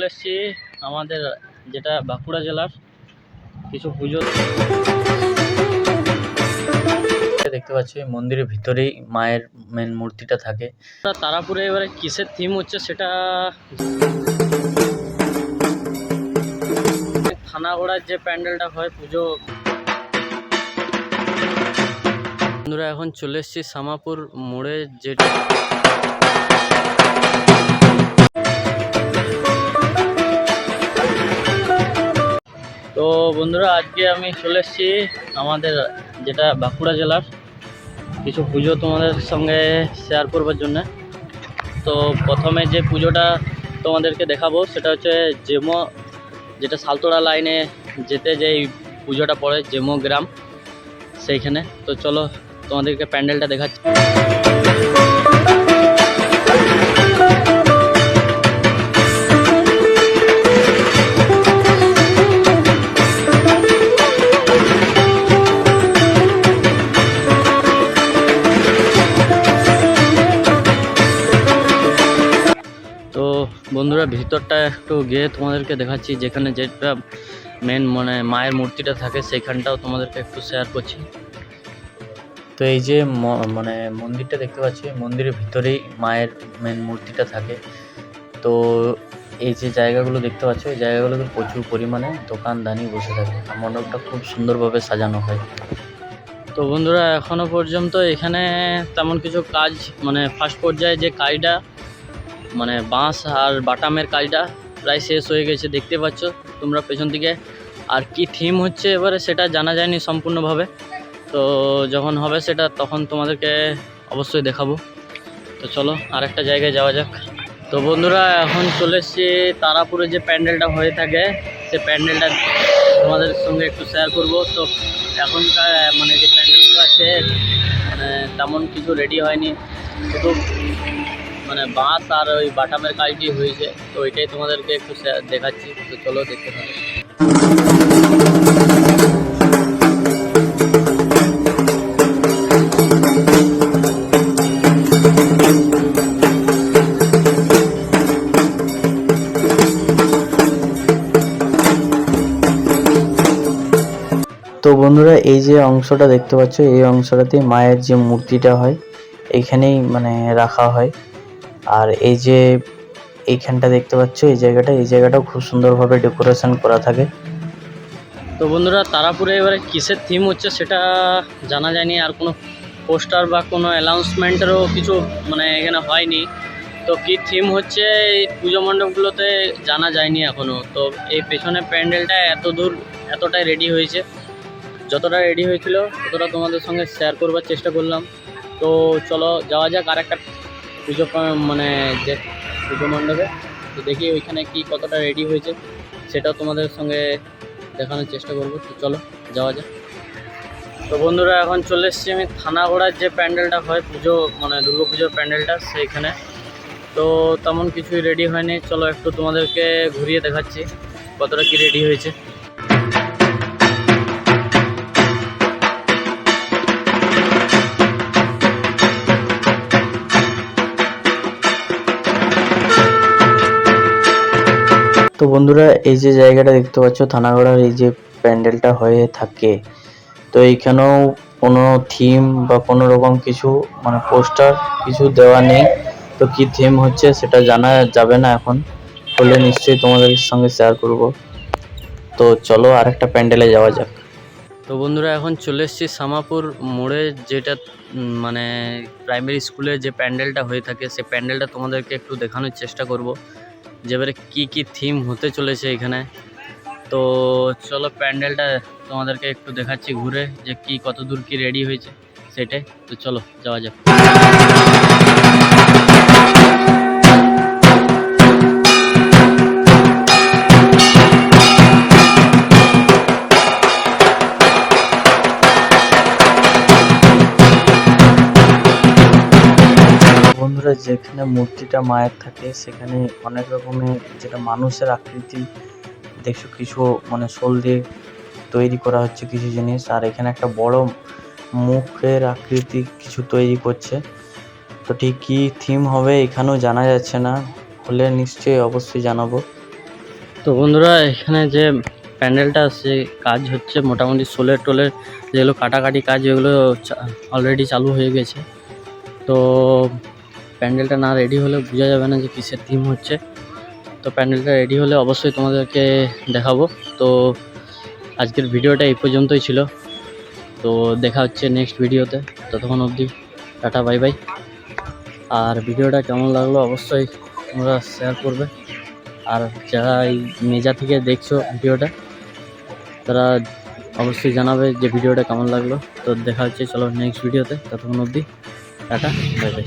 চলে এসেছি আমাদের যেটা বাঁকুড়া জেলার কিছু পুজো। দেখতে পাচ্ছি মন্দিরের ভিতরেই মায়ের মেন মূর্তিটা থাকে। তারাপুরে এবারে কিসের থিম হচ্ছে সেটা থানাগোড়ার যে প্যান্ডেলটা হয় পুজো। বন্ধুরা এখন চলে এসেছি সামাপুর মোড়ে যেটা তো বন্ধুরা, আজকে আমি চলে এসেছি আমাদের যেটা বাঁকুড়া জেলার। কিছু পুজো তোমাদের সঙ্গে শেয়ার করবার জন্য। তো প্রথমে যে পুজোটা তোমাদেরকে দেখাবো, সেটা হচ্ছে জেমো, যেটা সালতোড়া লাইনে যেতে যেই পুজোটা পড়ে, জেমো গ্রাম সেইখানে। তো চলো তোমাদেরকে প্যান্ডেলটা দেখাচ্ছি। বন্ধুরা, ভিতরটা একটু গিয়ে তোমাদেরকে দেখাচ্ছি, যেখানে যেটা মেন মানে মায়ের মূর্তিটা থাকে, সেখানটাও তোমাদেরকে একটু শেয়ার করছি। তো এই যে মানে মন্দিরটা দেখতে পাচ্ছি, মন্দিরের ভিতরেই মায়ের মেন মূর্তিটা থাকে। তো এই যে জায়গাগুলো দেখতে পাচ্ছ, এই জায়গাগুলোতে প্রচুর পরিমাণে দোকানদানি বসে থাকে মণ্ডপটা খুব সুন্দরভাবে সাজানো হয়। তো বন্ধুরা, এখনও পর্যন্ত এখানে তেমন কিছু কাজ মানে ফার্স্ট পর্যায়ে যে কাজটা মানে বাঁশ আর বাটামের কাজটা প্রায় শেষ হয়ে গেছে, দেখতে পাচ্ছ তোমরা পেছন দিকে। আর কি থিম হচ্ছে এবারে সেটা জানা যায়নি সম্পূর্ণভাবে। তো যখন হবে সেটা তখন তোমাদেরকে অবশ্যই দেখাবো। তো চলো আর একটা জায়গায় যাওয়া যাক। তো বন্ধুরা, এখন চলে এসেছি তারাপুরে যে প্যান্ডেলটা হয়ে থাকে, সে প্যান্ডেলটা তোমাদের সঙ্গে একটু শেয়ার করব। তো এখনকার মানে যে প্যান্ডেলগুলো আছে মানে তেমন কিছু রেডি হয়নি। শুধু মানে বাঁশ আর ওই বাটামের কাজটি হয়েছে? তো ওইটাই তোমাদেরকে একটু দেখাচ্ছি, তো চলো দেখতে থাকো। তো বন্ধুরা, এই যে অংশটা দেখতে পাচ্ছ, এই অংশটাতে মায়ের যে মূর্তিটা হয় এইখানেই মানে রাখা হয়। আর এই যে এইখানটা দেখতে পাচ্ছ, এই জায়গাটা, এই জায়গাটাও খুব সুন্দরভাবে ডেকোরেশন করা থাকে। তো বন্ধুরা, তারাপুরে এবারে কিসের থিম হচ্ছে সেটা জানা যায়নি, আর কোনো পোস্টার বা কোনো অ্যানাউন্সমেন্টেরও কিছু মানে এখানে হয়নি। তো কী থিম হচ্ছে এই পুজো মণ্ডপগুলোতে জানা যায়নি এখনও তো এই পেছনে প্যান্ডেলটা এত দূর এতটাই রেডি হয়েছে। যতটা রেডি হয়েছিল, ততটা তোমাদের সঙ্গে শেয়ার করবার চেষ্টা করলাম। তো চলো, যাওয়া যাক আর একটা পুজো মানে যে পুজো মণ্ডপে, তো দেখি ওইখানে কি কতটা রেডি হয়েছে, সেটাও তোমাদের সঙ্গে দেখানোর চেষ্টা করব। তো চলো, যাওয়া যাক। তো বন্ধুরা, এখন চলে এসেছি আমি থানাগোড়ার যে প্যান্ডেলটা হয়, পুজো মানে দুর্গা পুজোর প্যান্ডেলটা, সেইখানে। তো তেমন কিছুই রেডি হয়নি। চলো একটু তোমাদেরকে ঘুরিয়ে দেখাচ্ছি, কতটা কি রেডি হয়েছে। তো বন্ধুরা, এই যে জায়গাটা দেখতে পাচ্ছ, থানাগড়ার এই যে প্যান্ডেলটা হয়ে থাকে, তো এইখানেও কোনো থিম বা কোনো রকম কিছু মানে পোস্টার কিছু দেওয়া নেই। তো কি থিম হচ্ছে সেটা জানা যাবে না এখন, হলে নিশ্চয়ই তোমাদের সঙ্গে শেয়ার করব। তো চলো আরেকটা প্যান্ডেলে যাওয়া যাক। তো বন্ধুরা, এখন চলে এসেছি সামাপুর মোড়ে, যেটা মানে প্রাইমারি স্কুলে যে প্যান্ডেলটা হয়ে থাকে, সে প্যান্ডেলটা তোমাদেরকে একটু দেখানোর চেষ্টা করব। যে এবারে কী কী থিম হতে চলেছে এখানে। তো চলো প্যান্ডেলটা তোমাদেরকে একটু দেখাচ্ছি ঘুরে যে কি কত দূর কি রেডি হয়েছে সেটাই তো চলো, যাওয়া যাক। বন্ধুরা, যেখানে মূর্তিটা মায়ের থাকে, সেখানে অনেক রকমের যেটা মানুষের আকৃতি, দেখছ কিছু মানে শোল দিয়ে তৈরি করা হচ্ছে কিছু জিনিস, আর এখানে একটা বড় মুখের আকৃতি কিছু তৈরি করছে। তো ঠিক কী থিম হবে এখানেও জানা যাচ্ছে না, হলে নিশ্চয়ই অবশ্যই জানাব। তো বন্ধুরা, এখানে যে প্যান্ডেলটা সে কাজ হচ্ছে মোটামুটি সোলের টোলের যেগুলো কাটাকাটি কাজ, এগুলো অলরেডি চালু হয়ে গেছে। তো প্যান্ডেলটা না রেডি হলে বোঝা যাবে না যে কিসের থিম হচ্ছে। তো প্যান্ডেলটা রেডি হলে অবশ্যই তোমাদেরকে দেখাবো। তো আজকের ভিডিওটা এই পর্যন্তই ছিল। তো দেখা হচ্ছে নেক্সট ভিডিওতে। ততক্ষণ অবধি টাটা বাই বাই আর ভিডিওটা কেমন লাগল অবশ্যই তোমরা শেয়ার করবে। আর যারা এই মেজা থেকে দেখছ ভিডিওটা, তারা অবশ্যই জানাবে যে ভিডিওটা কেমন লাগল। তো দেখা হচ্ছে, চলো নেক্সট ভিডিওতে। ততক্ষণ অবধি টাটা বাই বাই